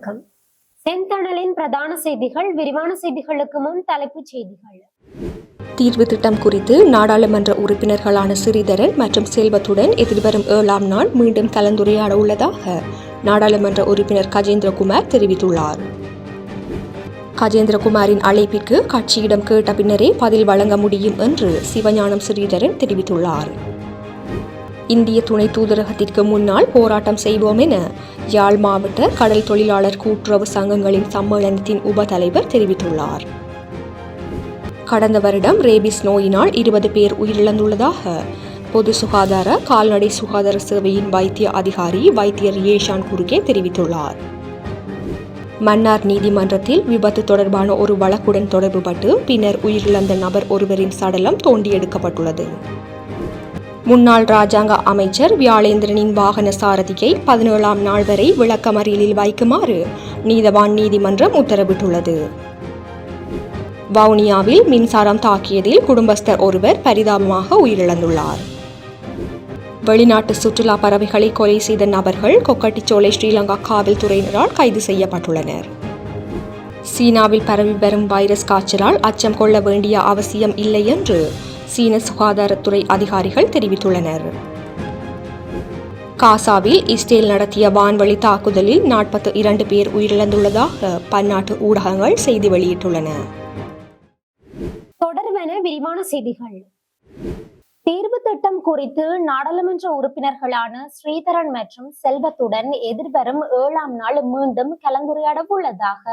வணக்கம் செந்தணலின் பிரதான செய்திகள் விரிவான செய்திகளுக்கு முன் தலைப்புச் செய்திகள். தீர்வு திட்டம் குறித்து நாடாளுமன்ற உறுப்பினர்களான சிறிதரன் மற்றும் செல்வத்துடன் எதிர்வரும் ஏழாம் நாள் மீண்டும் கலந்துரையாட உள்ளதாக நாடாளுமன்ற உறுப்பினர் கஜேந்திரகுமார் தெரிவித்துள்ளார். கஜேந்திரகுமாரின் அழைப்பிற்கு கட்சியிடம் கேட்ட பின்னரே பதில் வழங்க முடியும் என்று சிவஞானம் ஸ்ரீதரன் தெரிவித்துள்ளார். இந்திய துணை தூதரகத்திற்கு முன்னால் போராட்டம் செய்வோம் என யாழ் மாவட்ட கடல் தொழிலாளர் கூட்டுறவு சங்கங்களின் சம்மேளனத்தின் உபதலைவர் தெரிவித்துள்ளார். கடந்த வருடம் ரேபிஸ் நோயினால் இருபது பேர் உயிரிழந்துள்ளதாக பொது சுகாதார கால்நடை சுகாதார சேவையின் வைத்திய அதிகாரி வைத்தியர் ஏஷான் குறுகே தெரிவித்துள்ளார். மன்னார் நீதிமன்றத்தில் விபத்து தொடர்பான ஒரு வழக்குடன் தொடர்புபட்டு பின்னர் உயிரிழந்த நபர் ஒருவரின் சடலம் தோண்டி எடுக்கப்பட்டுள்ளது. முன்னாள் ராஜாங்க அமைச்சர் வியாழேந்திரனின் வாகன சாரதியை பதினேழாம் நாள் வரை விளக்கமறியலில் வைக்குமாறு நீதவான் நீதிமன்றம் உத்தரவிட்டுள்ளது. வவுனியாவில் மின்சாரம் தாக்கியதில் குடும்பஸ்தர் ஒருவர் பரிதாபமாக உயிரிழந்துள்ளார். வெளிநாட்டு சுற்றுலா பறவைகளை கொலை செய்த நபர்கள் கொக்கட்டிச்சோலை ஸ்ரீலங்கா காவல்துறையினரால் கைது செய்யப்பட்டுள்ளனர். சீனாவில் பரவி வரும் வைரஸ் காய்ச்சலால் அச்சம் கொள்ள வேண்டிய அவசியம் இல்லை என்று சீன சுகாதாரத்துறை அதிகாரிகள் தெரிவித்துள்ளனர். காசாவில் இஸ்ரேல் நடத்திய வான்வழி தாக்குதலில் நாற்பத்தி இரண்டு பேர் உயிரிழந்துள்ளதாக பன்னாட்டு ஊடகங்கள் செய்தி வெளியிட்டுள்ளன. தொடர்வென விரிவான செய்திகள். தீர்வு திட்டம் குறித்து நாடாளுமன்ற உறுப்பினர்களான ஸ்ரீதரன் மற்றும் செல்வத்துடன் எதிர்வரும் ஏழாம் நாள் மீண்டும் கலந்துரையாட உள்ளதாக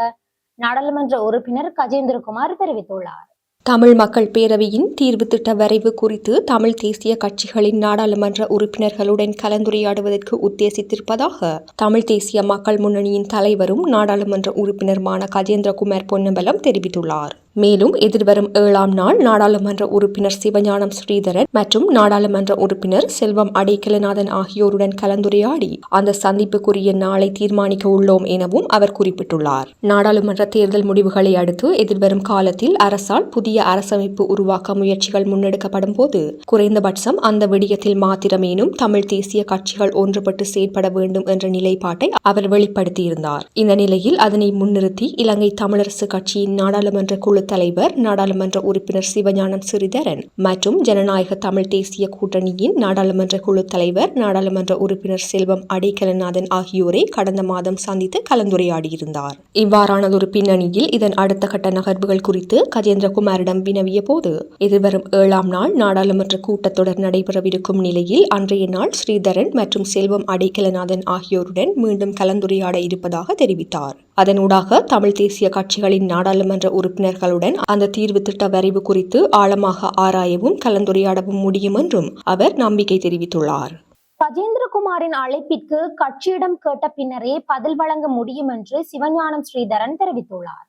நாடாளுமன்ற உறுப்பினர் கஜேந்திரகுமார் தெரிவித்துள்ளார். தமிழ் மக்கள் பேரவையின் தீர்வு திட்ட வரைவு குறித்து தமிழ் தேசிய கட்சிகளின் நாடாளுமன்ற உறுப்பினர்களுடன் கலந்துரையாடுவதற்கு உத்தேசித்திருப்பதாக தமிழ் தேசிய மக்கள் முன்னணியின் தலைவரும் நாடாளுமன்ற உறுப்பினருமான கஜேந்திரகுமார் பொன்னம்பலம் தெரிவித்துள்ளார். மேலும் எதிர்வரும் ஏழாம் நாள் நாடாளுமன்ற உறுப்பினர் சிவஞானம் ஸ்ரீதரன் மற்றும் நாடாளுமன்ற உறுப்பினர் செல்வம் அடைக்கலநாதன் ஆகியோருடன் கலந்துரையாடி அந்த சந்திப்புக்குரிய நாளை தீர்மானிக்க உள்ளோம் எனவும் அவர் குறிப்பிட்டுள்ளார். நாடாளுமன்ற தேர்தல் முடிவுகளை அடுத்து எதிர்வரும் காலத்தில் அரசால் புதிய அரசமைப்பு உருவாக்க முயற்சிகள் முன்னெடுக்கப்படும் போது குறைந்தபட்சம் அந்த விடயத்தில் மாத்திரமேனும் தமிழ் தேசிய கட்சிகள் ஒன்றுபட்டு செயற்பட வேண்டும் என்ற நிலைப்பாட்டை அவர் வெளிப்படுத்தியிருந்தார். இந்த நிலையில் அதனை முன்னிறுத்தி இலங்கை தமிழரசு கட்சியின் நாடாளுமன்ற குழு தலைவர் நாடாளுமன்ற உறுப்பினர் சிவஞானம் சிறிதரன் மற்றும் ஜனநாயக தமிழ் தேசிய கூட்டணியின் நாடாளுமன்ற குழு தலைவர் நாடாளுமன்ற உறுப்பினர் செல்வம் அடைக்கலநாதன் ஆகியோரை கடந்த மாதம் சந்தித்து கலந்துரையாடியிருந்தார். இவ்வாறானதொரு பின்னணியில் இதன் அடுத்த கட்ட நகர்வுகள் குறித்து கஜேந்திரகுமாரிடம் வினவிய போது எதிர்வரும் ஏழாம் நாள் நாடாளுமன்ற கூட்டத்தொடர் நடைபெறவிருக்கும் நிலையில் அன்றைய நாள் ஸ்ரீதரன் மற்றும் செல்வம் அடைக்கலநாதன் ஆகியோருடன் மீண்டும் கலந்துரையாட இருப்பதாக தெரிவித்தார். அதனூடாக தமிழ் தேசிய கட்சிகளின் நாடாளுமன்ற உறுப்பினர்களுடன் அந்த தீர்வு திட்ட வரைவு குறித்து ஆழமாக ஆராயவும் கலந்துரையாடவும் முடியும் என்றும் அவர் நம்பிக்கை தெரிவித்துள்ளார். கஜேந்திரகுமாரின் அழைப்பிற்கு கட்சியிடம் கேட்ட பின்னரே பதில் வழங்க முடியும் என்று சிவஞானம் ஸ்ரீதரன் தெரிவித்துள்ளார்.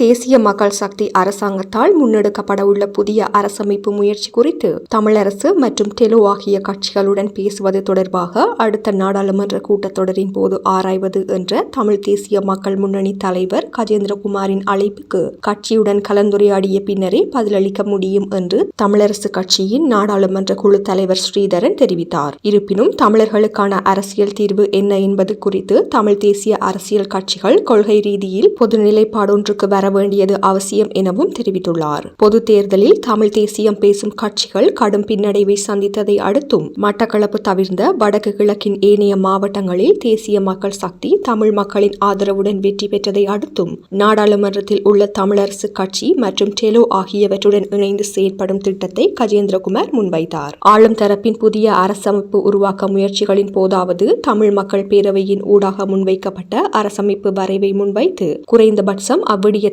தேசிய மக்கள் சக்தி அரசாங்கத்தால் முன்னெடுக்கப்பட உள்ள புதிய அரசமைப்பு முயற்சி குறித்து தமிழரசு மற்றும் டெலோ ஆகிய கட்சிகளுடன் பேசுவது தொடர்பாக அடுத்த நாடாளுமன்ற கூட்டத்தொடரின் போது ஆராய்வது என்ற தமிழ் தேசிய மக்கள் முன்னணி தலைவர் கஜேந்திரகுமாரின் அழைப்புக்கு கட்சியுடன் கலந்துரையாடிய பின்னரே பதிலளிக்க முடியும் என்று தமிழரசு கட்சியின் நாடாளுமன்ற குழு தலைவர் ஸ்ரீதரன் தெரிவித்தார். இருப்பினும் தமிழர்களுக்கான அரசியல் தீர்வு என்ன என்பது குறித்து தமிழ் தேசிய அரசியல் கட்சிகள் கொள்கை ரீதியில் பொது நிலைப்பாடொன்றுக்கு வர வேண்டியது அவசியம் எனவும் தெரிவித்துள்ளார். பொது தேர்தலில் தமிழ் தேசியம் பேசும் கட்சிகள் கடும் பின்னடைவை சந்தித்ததை அடுத்தும் மட்டக்களப்பு தவிர்ந்த வடக்கு கிழக்கின் ஏனைய மாவட்டங்களில் தேசிய மக்கள் சக்தி தமிழ் மக்களின் ஆதரவுடன் வெற்றி பெற்றதை அடுத்தும் நாடாளுமன்றத்தில் உள்ள தமிழரசு கட்சி மற்றும் டெலோ ஆகியவற்றுடன் இணைந்து செயற்படும் திட்டத்தை கஜேந்திரகுமார் முன்வைத்தார். ஆளும் தரப்பின் புதிய அரசமைப்பு உருவாக்க முயற்சிகளின் போதாவது தமிழ் மக்கள் பேரவையின் ஊடாக முன்வைக்கப்பட்ட அரசமைப்பு வரைவை முன்வைத்து குறைந்தபட்சம்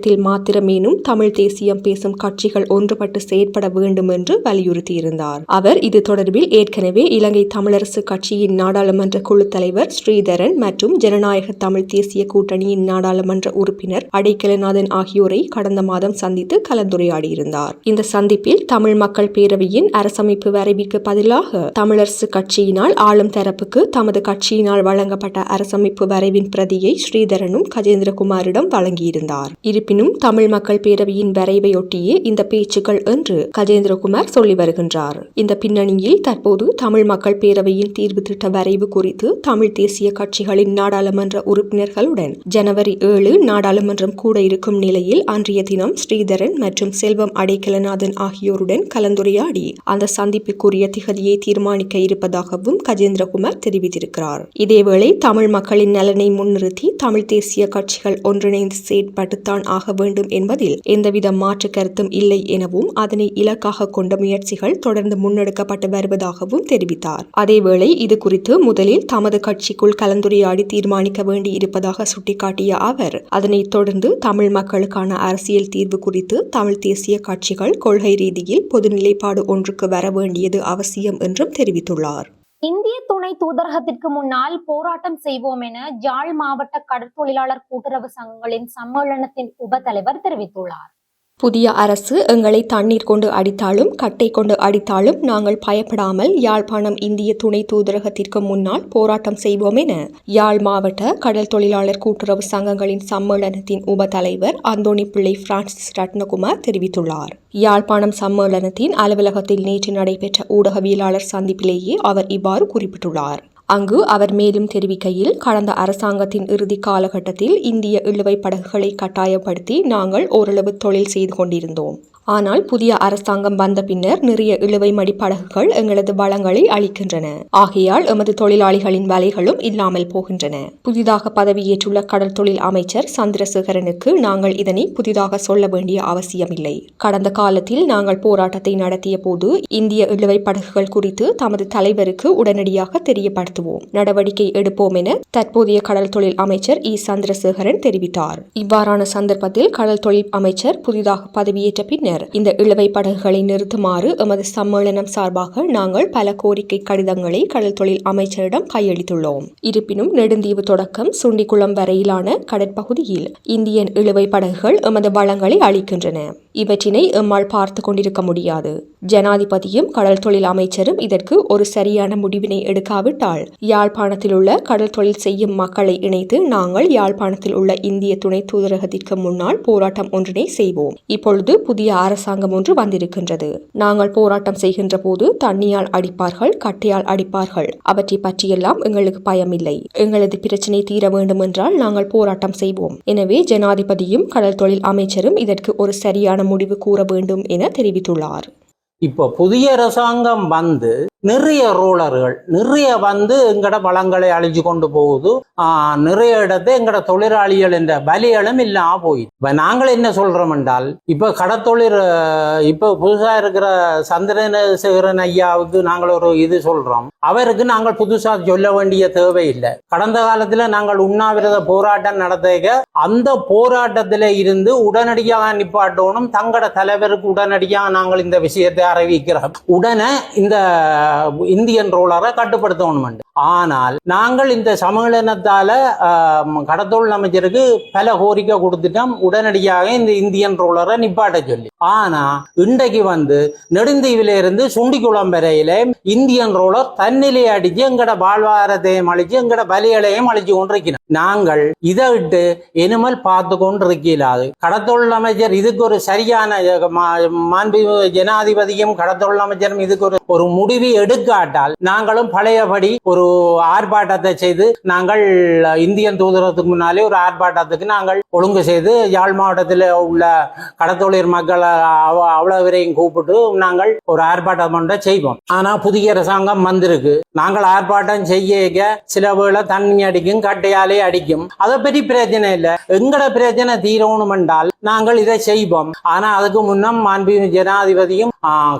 அவ்விடயத்தில் மாத்திரமேனும் தமிழ் தேசியம் பேசும் கட்சிகள் ஒன்றுபட்டு செயற்பட வேண்டும் என்று வலியுறுத்தியிருந்தார். அவர் இது தொடர்பில் ஏற்கனவே இலங்கை தமிழரசு கட்சியின் நாடாளுமன்ற குழு தலைவர் ஸ்ரீதரன் மற்றும் ஜனநாயக தமிழ் தேசிய கூட்டணியின் நாடாளுமன்ற உறுப்பினர் அடைக்கலநாதன் ஆகியோரை கடந்த மாதம் சந்தித்து கலந்துரையாடியிருந்தார். இந்த சந்திப்பில் தமிழ் மக்கள் பேரவையின் அரசமைப்பு வரைவிற்கு பதிலாக தமிழரசு கட்சியினால் ஆளும் தரப்புக்கு தமது கட்சியினால் வழங்கப்பட்ட அரசமைப்பு வரைவின் பிரதியை ஸ்ரீதரனும் கஜேந்திரகுமாரிடம் வழங்கியிருந்தார். இருப்பினும் இருப்பினும் தமிழ் மக்கள் பேரவையின் வரைவையொட்டியே இந்த பேச்சுக்கள் என்று கஜேந்திரகுமார் சொல்லி வருகின்றார். இந்த பின்னணியில் தற்போது தமிழ் மக்கள் பேரவையின் தீர்வு திட்ட வரைவு குறித்து தமிழ் தேசிய கட்சிகளின் நாடாளுமன்ற உறுப்பினர்களுடன் ஜனவரி ஏழு நாடாளுமன்றம் கூட இருக்கும் நிலையில் அன்றைய தினம் ஸ்ரீதரன் மற்றும் செல்வம் அடைக்கலநாதன் ஆகியோருடன் கலந்துரையாடி அந்த சந்திப்புக்குரிய திகதியை தீர்மானிக்க இருப்பதாகவும் கஜேந்திரகுமார் தெரிவித்திருக்கிறார். இதேவேளை தமிழ் மக்களின் நலனை முன்னிறுத்தி தமிழ் தேசிய கட்சிகள் ஒன்றிணைந்து செயற்பட்டுத்தான் ஆக வேண்டும் என்பதில் எந்தவித மாற்று கருத்தும் இல்லை எனவும் அதனை இலக்காக கொண்ட முயற்சிகள் தொடர்ந்து முன்னெடுக்கப்பட்டு வருவதாகவும் தெரிவித்தார். அதேவேளை இது குறித்து முதலில் தமது கட்சிக்குள் கலந்துரையாடி தீர்மானிக்க வேண்டி இருப்பதாக சுட்டிக்காட்டிய அவர் அதனைத் தொடர்ந்து தமிழ் மக்களுக்கான அரசியல் தீர்வு குறித்து தமிழ் தேசிய கட்சிகள் கொள்கை ரீதியில் பொது நிலைப்பாடு ஒன்றுக்கு வர வேண்டியது அவசியம் என்றும் தெரிவித்துள்ளார். இந்திய துணை தூதரகத்திற்கு முன்னால் போராட்டம் செய்வோம் என ஜாழ் மாவட்ட கடற்தொழிலாளர் கூட்டுறவு சங்கங்களின் சம்மேளனத்தின் உப தலைவர் தெரிவித்துள்ளார். புதிய அரசு எங்களை தண்ணீர் கொண்டு அடித்தாலும் கட்டை கொண்டு அடித்தாலும் நாங்கள் பயப்படாமல் யாழ்ப்பாணம் இந்திய துணை தூதரகத்திற்கு முன்னால் போராட்டம் செய்வோம் என யாழ் மாவட்ட கடல் தொழிலாளர் கூட்டுறவு சங்கங்களின் சம்மேளனத்தின் உப தலைவர் அந்தோணி பிள்ளை பிரான்சிஸ் ரத்னகுமார் தெரிவித்துள்ளார். யாழ்ப்பாணம் சம்மேளனத்தின் அலுவலகத்தில் நேற்று நடைபெற்ற ஊடகவியலாளர் சந்திப்பிலேயே அவர் இவ்வாறு குறிப்பிட்டுள்ளார். அங்கு அவர் மேலும் தெரிவிக்கையில் கடந்த அரசாங்கத்தின் இறுதி காலகட்டத்தில் இந்திய இழுவை படகுகளை கட்டாயப்படுத்தி நாங்கள் ஓரளவு தொழில் செய்து கொண்டிருந்தோம். ஆனால் புதிய அரசாங்கம் வந்த பின்னர் நிறைய இழுவை மடிப்படகுகள் எங்களது வளங்களை அளிக்கின்றன ஆகையால் எமது தொழிலாளிகளின் வலைகளும் இல்லாமல் போகின்றன. புதிதாக பதவியேற்றுள்ள கடல் தொழில் அமைச்சர் சந்திரசேகரனுக்கு நாங்கள் இதனை புதிதாக சொல்ல வேண்டிய அவசியமில்லை. கடந்த காலத்தில் நாங்கள் போராட்டத்தை நடத்திய போது இந்திய இழுவை படகுகள் குறித்து தமது தலைவருக்கு உடனடியாக தெரியப்படுத்துவோம் நடவடிக்கை எடுப்போம் என தற்போதைய கடல் தொழில் அமைச்சர் இ. சந்திரசேகரன் தெரிவித்தார். இவ்வாறான சந்தர்ப்பத்தில் கடல் தொழில் அமைச்சர் புதிதாக பதவியேற்ற பின்னர் இந்த இழுவை படகுகளை நிறுத்துமாறு எமது சம்மேளனம் சார்பாக நாங்கள் பல கோரிக்கை கடிதங்களை கடல் தொழில் அமைச்சரிடம் கையளித்துள்ளோம். இருப்பினும் நெடுந்தீவு தொடக்கம் சுண்டிக்குளம் வரையிலான கடற்பகுதியில் இந்தியன் இழுவை படகுகள் எமது வளங்களை அளிக்கின்றன. இவற்றினை எம்மால் பார்த்து கொண்டிருக்க முடியாது. ஜனாதிபதியும் கடல் தொழில் அமைச்சரும் இதற்கு ஒரு சரியான முடிவினை எடுக்காவிட்டால் யாழ்ப்பாணத்தில் உள்ள கடல் தொழில் செய்யும் மக்களை இணைத்து நாங்கள் யாழ்ப்பாணத்தில் உள்ள இந்திய துணை தூதரகத்திற்கு முன்னால் போராட்டம் ஒன்றினை செய்வோம். இப்பொழுது புதிய அரசாங்கம் ஒன்று வந்திருக்கின்றது. நாங்கள் போராட்டம் செய்கின்ற போது தண்ணியால் அடிப்பார்கள் கட்டையால் அடிப்பார்கள். அவற்றை பற்றியெல்லாம் எங்களுக்கு பயமில்லை. எங்களது பிரச்சினை தீர வேண்டும் என்றால் நாங்கள் போராட்டம் செய்வோம். எனவே ஜனாதிபதியும் கடல் தொழில் அமைச்சரும் இதற்கு ஒரு சரியான முடிவு கூற வேண்டும் என தெரிவித்துள்ளார். இப்போ புதிய அரசாங்கம் வந்து நிறைய ரோலர்கள் நிறைய வந்து எங்கட வளங்களை அழிஞ்சு கொண்டு போகுது. ஆஹ், நிறைய இடத்தை எங்கட தொழிலாளிகள் என்ற பலிகளும் இல்லாம போயிடுது இப்ப நாங்கள் என்ன சொல்றோம் என்றால் இப்ப கடத்தொழில் இப்ப புதுசா இருக்கிற சந்திரசேகரன் ஐயாவுக்கு நாங்கள் ஒரு இது சொல்றோம். அவருக்கு நாங்கள் புதுசா சொல்ல வேண்டிய தேவை இல்லை. கடந்த காலத்துல நாங்கள் உண்ணாவிரத போராட்டம் நடத்த அந்த போராட்டத்தில இருந்து உடனடியாக நிப்பாட்டணும். தங்கட தலைவருக்கு உடனடியாக நாங்கள் இந்த விஷயத்தை அறிவிக்கிறோம். உடனே இந்த இந்தியன் ரோலரை கட்டுப்படுத்தணும் ஆனால் நாங்கள் இந்த சம்மேளனத்தால கடத்தொழில் அமைச்சருக்கு பல கோரிக்கை கொடுத்துட்டோம். உடனடியாக இந்த இந்தியன் ரோலரை நிப்பாட்ட சொல்லி. ஆனா இன்றைக்கு வந்து நெடுந்தீவில இருந்து சுண்டிக்குளம் வரையில இந்தியன் ரோலர் தன்னிலை அடிச்சு எங்கட வாழ்வாதாரத்தையும் அழிச்சு எங்கட பலிகளையும் அழிச்சு கொண்டிருக்கிறோம் நாங்கள் இதை விட்டு இனிமேல் பார்த்து கொண்டிருக்கலாது. கடத்தொழில் அமைச்சர் இதுக்கு ஒரு சரியான மா- ஜனாதிபதியும் கடத்தொழில் அமைச்சரும் இதுக்கு ஒரு ஒரு முடிவு எடுக்காட்டால் நாங்களும் பழையபடி ஒரு ஆர்ப்பாட்டத்தை செய்து நாங்கள் இந்தியன் தூதரத்துக்கு முன்னாலே ஒரு ஆர்ப்பாட்டத்துக்கு நாங்கள் ஒழுங்கு செய்து யாழ் மாவட்டத்தில் உள்ள கடத்தொழில் மக்களை அவ- அவ்வளவு கூப்பிட்டு நாங்கள் ஒரு ஆர்ப்பாட்டம் ஒன்றை செய்வோம். ஆனா புதிய அரசாங்கம் வந்திருக்கு. நாங்கள் ஆர்ப்பாட்டம் செய்ய சில வேளை தண்ணி அடிக்கும் கட்டையாலே அடிக்கும். அதை பற்றி பிரச்சனை இல்லை. எங்கட பிரச்சனை தீரணும் என்றால் நாங்கள் இதை செய்வோம். ஆனா அதுக்கு முன்னம் மாண்புமிகு ஜனாதிபதியும்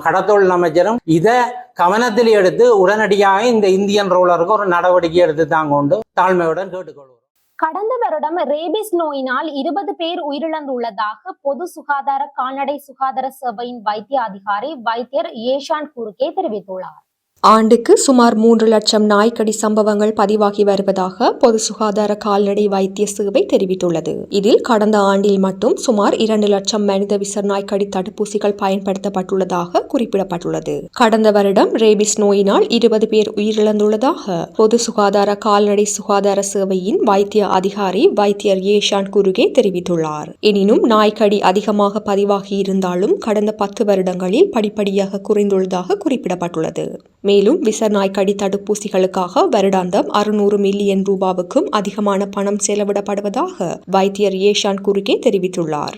கடத்தொழில் அமைச்சரும் இதை கவனத்தில் எடுத்து உடனடியாக இந்த இந்தியன் ரோலருக்கு ஒரு நடவடிக்கை எடுத்து தாங்க உண்டு தாழ்மையுடன் கேட்டுக்கொள்வோம். கடந்த வருடம் ரேபிஸ் நோயினால் இருபது பேர் உயிரிழந்துள்ளதாக பொது சுகாதார கால்நடை சுகாதார சபையின் வைத்திய அதிகாரி வைத்தியர் ஏஷான் குறுக்கே தெரிவித்துள்ளார். ஆண்டுக்கு சுமார் மூன்று லட்சம் நாய்க்கடி சம்பவங்கள் பதிவாகி வருவதாக பொது சுகாதார கால்நடை வைத்திய சேவை தெரிவித்துள்ளது. இதில் கடந்த ஆண்டில் மட்டும் சுமார் இரண்டு லட்சம் மனித விசர் நாய்க்கடி தடுப்பூசிகள் பயன்படுத்தப்பட்டுள்ளதாக குறிப்பிடப்பட்டுள்ளது. கடந்த வருடம் ரேபிஸ் நோயினால் இருபது பேர் உயிரிழந்துள்ளதாக பொது சுகாதார கால்நடை சுகாதார சேவையின் வைத்திய அதிகாரி வைத்தியர் ஏஷான் குருகே தெரிவித்துள்ளார். எனினும் நாய்க்கடி அதிகமாக பதிவாகி இருந்தாலும் கடந்த பத்து வருடங்களில் படிப்படியாக குறைந்துள்ளதாக குறிப்பிடப்பட்டுள்ளது. மேலும் விச கடி தடுப்பூசிகளுக்காக வருடாந்தம் அறுநூறு மில்லியன் ரூபாவுக்கும் அதிகமான பணம் செலவிடப்படுவதாக வைத்தியர் ஏஷான் குறுகே தெரிவித்துள்ளார்.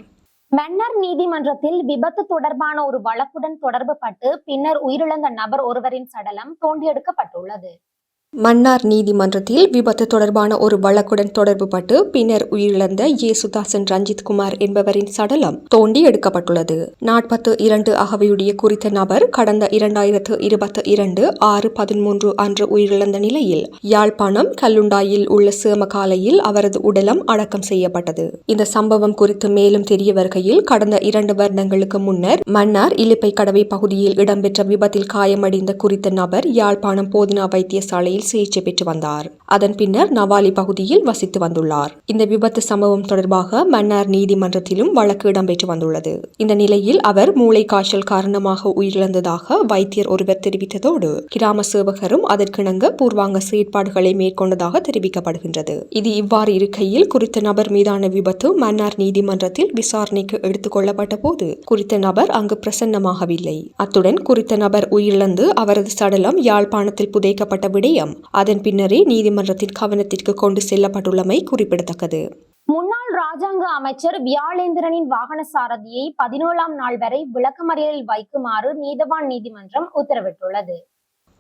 மன்னர் நீதிமன்றத்தில் விபத்து தொடர்பான ஒரு வழக்குடன் தொடர்பு பட்டு பின்னர் உயிரிழந்த நபர் ஒருவரின் சடலம் தோண்டியெடுக்கப்பட்டுள்ளது. மன்னார் நீதிமன்றத்தில் விபத்து தொடர்பான ஒரு வழக்குடன் தொடர்புபட்டு பின்னர் உயிரிழந்த இயேசுதாசன் ரஞ்சித் குமார் என்பவரின் சடலம் தோண்டி எடுக்கப்பட்டுள்ளது. நாற்பத்து இரண்டு அகவையுடைய குறித்த நபர் கடந்த இரண்டாயிரத்து இருபத்தி இரண்டு ஆறு பதிமூன்று அன்று உயிரிழந்த நிலையில் யாழ்ப்பாணம் கல்லுண்டாயில் உள்ள சேமகாலையில் அவரது உடலம் அடக்கம் செய்யப்பட்டது. இந்த சம்பவம் குறித்து மேலும் தெரிய வருகையில் கடந்த இரண்டு வருடங்களுக்கு முன்னர் மன்னார் இலிப்பை கடவை பகுதியில் இடம்பெற்ற விபத்தில் காயமடைந்த குறித்த நபர் யாழ்ப்பாணம் போதினா வைத்தியசாலையில் சிகிச்சை பெற்று வந்தார். அதன் பின்னர் நவாலி பகுதியில் வசித்து வந்துள்ளார். இந்த விபத்து சம்பவம் தொடர்பாக மன்னார் நீதிமன்றத்திலும் வழக்கு இடம்பெற்று வந்துள்ளது. இந்த நிலையில் அவர் மூளை காய்ச்சல் காரணமாக உயிரிழந்ததாக வைத்தியர் ஒருவர் தெரிவித்ததோடு கிராம சேவகரும் அதற்கிணங்க பூர்வாங்க செயற்பாடுகளை மேற்கொண்டதாக தெரிவிக்கப்படுகின்றது. இது இவ்வாறு இருக்கையில் குறித்த நபர் மீதான விபத்து மன்னார் நீதிமன்றத்தில் விசாரணைக்கு எடுத்துக் கொள்ளப்பட்ட போது குறித்த நபர் அங்கு பிரசன்னமாகவில்லை. அத்துடன் குறித்த நபர் உயிரிழந்து அவரது சடலம் யாழ்ப்பாணத்தில் புதைக்கப்பட்ட விடயம் அதன் பின்னரே நீதிமன்றத்தின் கவனத்திற்கு கொண்டு செல்லப்பட்டுள்ளமை குறிப்பிடத்தக்கது. முன்னாள் ராஜாங்க அமைச்சர் வியாழேந்திரனின் வாகன சாரதியை பதினேழாம் நாள் வரை விளக்கமறியலில் வைக்குமாறு நீதவான் நீதிமன்றம் உத்தரவிட்டுள்ளது.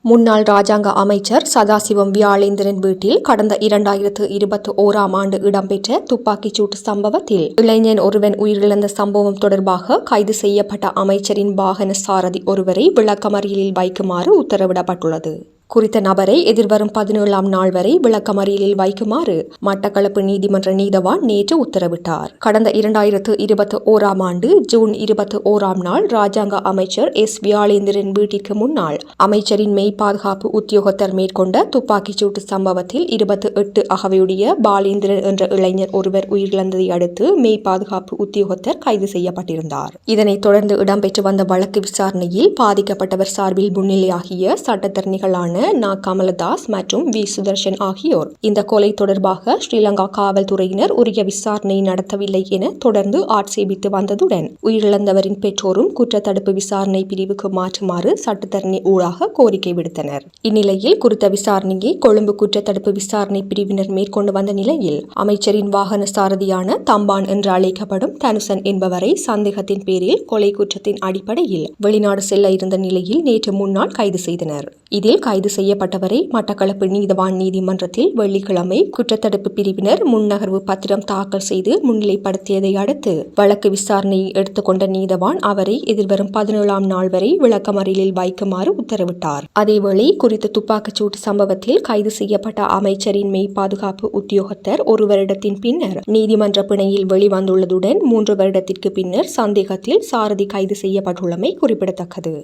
முன்னாள் ராஜாங்க அமைச்சர் சதாசிவம் வியாழேந்திரன் வீட்டில் கடந்த இரண்டாயிரத்து இருபத்தி ஓராம் ஆண்டு இடம்பெற்ற துப்பாக்கிச் சூட்டு சம்பவத்தில் இளைஞன் ஒருவன் உயிரிழந்த சம்பவம் தொடர்பாக கைது செய்யப்பட்ட அமைச்சரின் வாகன சாரதி ஒருவரை விளக்கமறியலில் வைக்குமாறு உத்தரவிடப்பட்டுள்ளது. குறித்த நபரை எதிர்வரும் பதினேழாம் நாள் வரை விளக்கமறியலில் வைக்குமாறு மட்டக்களப்பு நீதிமன்ற நீதவான் நேற்று உத்தரவிட்டார். கடந்த இரண்டாயிரத்து இருபத்தி ஓராம் ஆண்டு ஜூன் இருபத்தி ஓராம் நாள் ராஜாங்க அமைச்சர் எஸ். வியாழேந்திரன் வீட்டிற்கு முன்னால் அமைச்சரின் மெய் பாதுகாப்பு உத்தியோகத்தர் மேற்கொண்ட துப்பாக்கிச் சூட்டு சம்பவத்தில் இருபத்தி எட்டு அகவையுடைய பாலேந்திரன் என்ற இளைஞர் ஒருவர் உயிரிழந்ததை அடுத்து மெய் பாதுகாப்பு உத்தியோகத்தர் கைது செய்யப்பட்டிருந்தார். இதனைத் தொடர்ந்து இடம்பெற்று வந்த வழக்கு விசாரணையில் பாதிக்கப்பட்டவர் சார்பில் முன்னிலையாகிய சட்டத்தரணிகளான நா கமலதாஸ் மற்றும் வி. சுதர்ஷன் ஆகியோர். இந்த கொலை தொடர்பாக ஸ்ரீலங்கா காவல்துறையினர் உரிய விசாரணை நடத்தவில்லை என தொடர்ந்து ஆட்சேபித்து வந்ததுடன் உயிரிழந்தவரின் பெற்றோரும் குற்றத்தடுப்பு விசாரணை பிரிவுக்கு மாற்றுமாறு சட்டத்தரணி ஊடாக கோரிக்கை விடுத்தனர். இந்நிலையில் குறித்த விசாரணையை கொழும்பு குற்றத்தடுப்பு விசாரணை பிரிவினர் மேற்கொண்டு வந்த நிலையில் அமைச்சரின் வாகன சாரதியான தம்பான் என்று அழைக்கப்படும் தனுசன் என்பவரை சந்தேகத்தின் பேரில் கொலை குற்றத்தின் அடிப்படையில் வெளிநாடு செல்ல இருந்த நிலையில் நேற்று முன்னாள் கைது செய்தனர். இதில் கைது செய்யப்பட்டவரை மட்டக்களப்பு நீதவான் நீதிமன்றத்தில் வெள்ளிக்கிழமை குற்றத்தடுப்பு பிரிவினர் முன்னகர்வு பத்திரம் தாக்கல் செய்து முன்னிலைப்படுத்தியதை அடுத்து வழக்கு விசாரணையை எடுத்துக்கொண்ட நீதவான் அவரை எதிர்வரும் பதினேழாம் நாள் வரை விளக்கமறியலில் வைக்குமாறு உத்தரவிட்டார். அதேவேளை குறித்த துப்பாக்கிச்சூட்டு சம்பவத்தில் கைது செய்யப்பட்ட அமைச்சரின் மெய் பாதுகாப்பு உத்தியோகத்தர் ஒரு வருடத்தின் பின்னர் நீதிமன்ற பிணையில் வெளிவந்துள்ளதுடன் மூன்று வருடத்திற்கு பின்னர் சந்தேகத்தில் சாரதி கைது செய்யப்பட்டுள்ளமை குறிப்பிடத்தக்கது.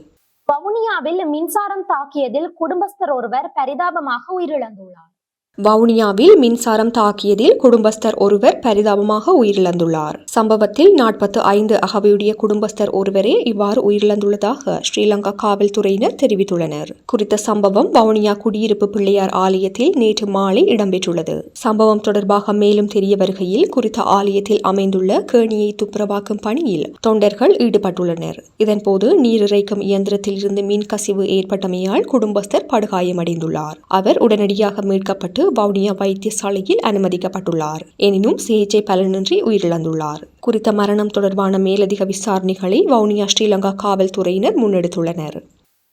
வவுனியாவில் மின்சாரம் தாக்கியதில் குடும்பஸ்தர் ஒருவர் பரிதாபமாக உயிரிழந்துள்ளார். வவுனியாவில் மின்சாரம் தாக்கியதில் குடும்பஸ்தர் ஒருவர் பரிதாபமாக உயிரிழந்துள்ளார். சம்பவத்தில் நாற்பத்து ஐந்து அகவையுடைய குடும்பஸ்தர் ஒருவரே இவ்வாறு உயிரிழந்துள்ளதாக ஸ்ரீலங்கா காவல்துறையினர் தெரிவித்துள்ளனர். குறித்த சம்பவம் வவுனியா குடியிருப்பு பிள்ளையார் ஆலயத்தில் நேற்று மாலை இடம்பெற்றுள்ளது. சம்பவம் தொடர்பாக மேலும் தெரிய வருகையில் குறித்த ஆலயத்தில் அமைந்துள்ள கேணியை துப்புரவாக்கும் பணியில் தொண்டர்கள் ஈடுபட்டுள்ளனர். இதன்போது நீரிறைக்கும் இயந்திரத்தில் இருந்து மின் கசிவு ஏற்பட்டமையால் குடும்பஸ்தர் படுகாயமடைந்துள்ளார். அவர் உடனடியாக மீட்கப்பட்டு வவுனியா வைத்தியசாலையில் அனுமதிக்கப்பட்டுள்ளார். எனினும் சிகிச்சை பலனின்றி உயிரிழந்துள்ளார். குறித்த மரணம் தொடர்பான மேலதிக விசாரணைகளை வவுனியா ஸ்ரீலங்கா காவல்துறையினர் முன்னெடுத்துள்ளனர்.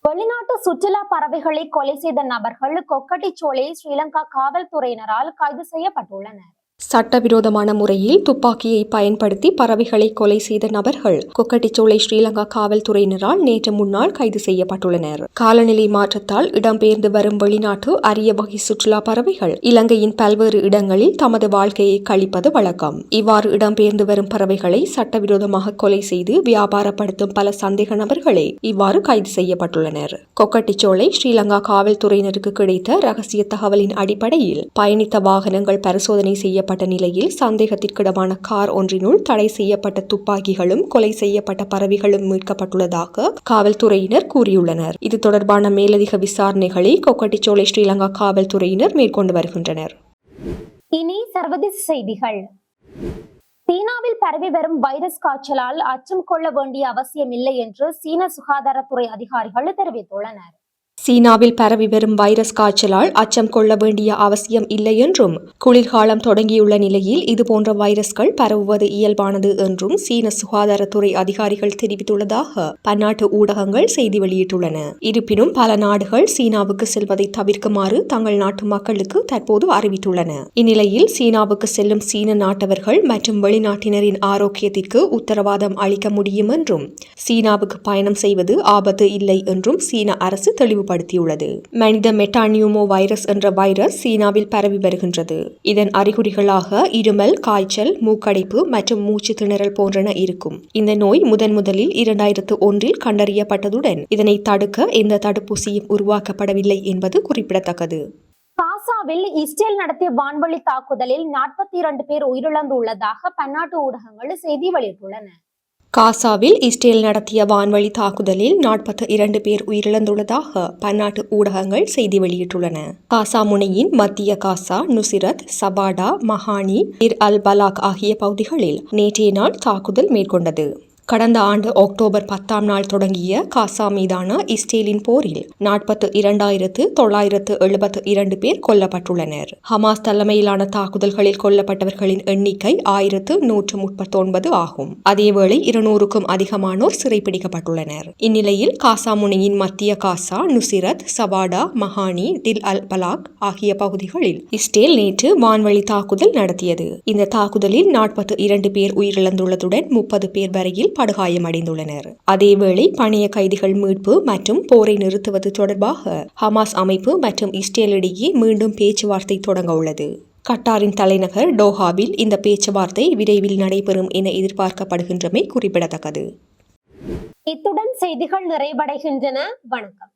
வெளிநாட்டு சுற்றுலா பறவைகளை கொலை செய்த நபர்கள் கொக்கட்டிச்சோலை ஸ்ரீலங்கா காவல்துறையினரால் கைது செய்யப்பட்டுள்ளனர். சட்டவிரோதமான முறையில் துப்பாக்கியை பயன்படுத்தி பறவைகளை கொலை செய்த நபர்கள் கொக்கட்டிச்சோலை ஸ்ரீலங்கா காவல்துறையினரால் நேற்று முன்னால் கைது செய்யப்பட்டுள்ளனர். காலநிலை மாற்றத்தால் இடம்பெயர்ந்து வரும் வெளிநாட்டு அரிய வகை சுற்றுலா பறவைகள் இலங்கையின் பல்வேறு இடங்களில் தமது வாழ்க்கையை கழிப்பது வழக்கம். இவ்வாறு இடம்பெயர்ந்து வரும் பறவைகளை சட்டவிரோதமாக கொலை செய்து வியாபாரப்படுத்தும் பல சந்தேக நபர்களே இவ்வாறு கைது செய்யப்பட்டுள்ளனர். கொக்கட்டிச்சோலை ஸ்ரீலங்கா காவல்துறையினருக்கு கிடைத்த ரகசிய தகவலின் அடிப்படையில் பயணித்த வாகனங்கள் பரிசோதனை செய்யப்பட்டு நிலையில் சந்தேகத்திற்கிடமான கார் ஒன்றினுள் தடை செய்யப்பட்ட துப்பாக்கிகளும் கொலை செய்யப்பட்ட பறவைகளும் மீட்கப்பட்டுள்ளதாக காவல்துறையினர் கூறியுள்ளனர். இது தொடர்பான மேலதிக விசாரணைகளை கொக்கட்டிச்சோலை ஸ்ரீலங்கா காவல்துறையினர் மேற்கொண்டு வருகின்றனர். இனி சர்வதேச செய்திகள். சீனாவில் பரவி வரும் வைரஸ் காய்ச்சலால் அச்சம் கொள்ள வேண்டிய அவசியம் இல்லை என்று சீன சுகாதாரத்துறை அதிகாரிகள் தெரிவித்துள்ளனர். சீனாவில் பரவி வரும் வைரஸ் காய்ச்சலால் அச்சம் கொள்ள வேண்டிய அவசியம் இல்லை என்றும் குளிர்காலம் தொடங்கியுள்ள நிலையில் இதுபோன்ற வைரஸ்கள் பரவுவது இயல்பானது என்றும் சீன சுகாதாரத்துறை அதிகாரிகள் தெரிவித்துள்ளதாக பன்னாட்டு ஊடகங்கள் செய்தி வெளியிட்டுள்ளன. இருப்பினும் பல நாடுகள் சீனாவுக்கு செல்வதை தவிர்க்குமாறு தங்கள் நாட்டு மக்களுக்கு தற்போது அறிவித்துள்ளன. இந்நிலையில் சீனாவுக்கு செல்லும் சீன நாட்டவர்கள் மற்றும் வெளிநாட்டினரின் ஆரோக்கியத்திற்கு உத்தரவாதம் அளிக்க முடியும் என்றும் சீனாவுக்கு பயணம் செய்வது ஆபத்து இல்லை என்றும் சீன அரசு தெளிவுபடுத்தியுள்ளது மனித மெட்டானியூமோ வைரஸ் என்ற வைரஸ் சீனாவில் பரவி வருகின்றது. இதன் அறிகுறிகளாக இருமல் காய்ச்சல் மூக்கடைப்பு மற்றும் மூச்சு திணறல் போன்றன இருக்கும். இந்த நோய் முதன் முதலில் இரண்டாயிரத்து ஒன்றில் கண்டறியப்பட்டதுடன் இதனை தடுக்க எந்த தடுப்பூசியும் உருவாக்கப்படவில்லை என்பது குறிப்பிடத்தக்கது. காசாவில் இஸ்ரேல் நடத்திய வான்வழி தாக்குதலில் நாற்பத்தி இரண்டு பேர் உயிரிழந்துள்ளதாக பன்னாட்டு ஊடகங்கள் செய்தி வெளியிட்டுள்ளன. காசாவில் இஸ்ரேல் நடத்திய வான்வழி தாக்குதலில் நாற்பத்தி இரண்டு பேர் உயிரிழந்துள்ளதாக பன்னாட்டு ஊடகங்கள் செய்தி வெளியிட்டுள்ளன. காசா முனையின் மத்திய காசா நுசிரத் சபாடா மஹானி இர் அல் பலாக் ஆகிய பகுதிகளில் நேற்றைய நாள் தாக்குதல் மேற்கொண்டது. கடந்த ஆண்டு அக்டோபர் பத்தாம் நாள் தொடங்கிய காசா மீதான இஸ்ரேலின் போரில் நாற்பத்து இரண்டாயிரத்து தொள்ளாயிரத்து எழுபத்து இரண்டு பேர் கொல்லப்பட்டுள்ளனர். ஹமாஸ் தலைமையிலான தாக்குதல்களில் கொல்லப்பட்டவர்களின் எண்ணிக்கை ஆயிரத்து நூற்று முப்பத்தொன்பது ஆகும். அதேவேளை இருநூறுக்கும் அதிகமானோர் சிறைப்பிடிக்கப்பட்டுள்ளனர். இந்நிலையில் காசா முனையின் மத்திய காசா நுசிரத் சவாடா மஹானி டில் அல் பலாக் ஆகிய பகுதிகளில் இஸ்ரேல் நேற்று வான்வழி தாக்குதல் நடத்தியது. இந்த தாக்குதலில் நாற்பத்து இரண்டு பேர் உயிரிழந்துள்ளதுடன் முப்பது பேர் வரையில் படுகாயமடைந்துள்ளனர் அதேவேளை பணைய கைதிகள் மீட்பு மற்றும் போரை நிறுத்துவது தொடர்பாக ஹமாஸ் அமைப்பு மற்றும் இஸ்ரேலிடையே மீண்டும் பேச்சுவார்த்தை தொடங்க உள்ளது. கட்டாரின் தலைநகர் டோஹாவில் இந்த பேச்சுவார்த்தை விரைவில் நடைபெறும் என எதிர்பார்க்கப்படுகின்றமை குறிப்பிடத்தக்கது. இத்துடன் செய்திகள் நிறைவடைகின்றன. வணக்கம்.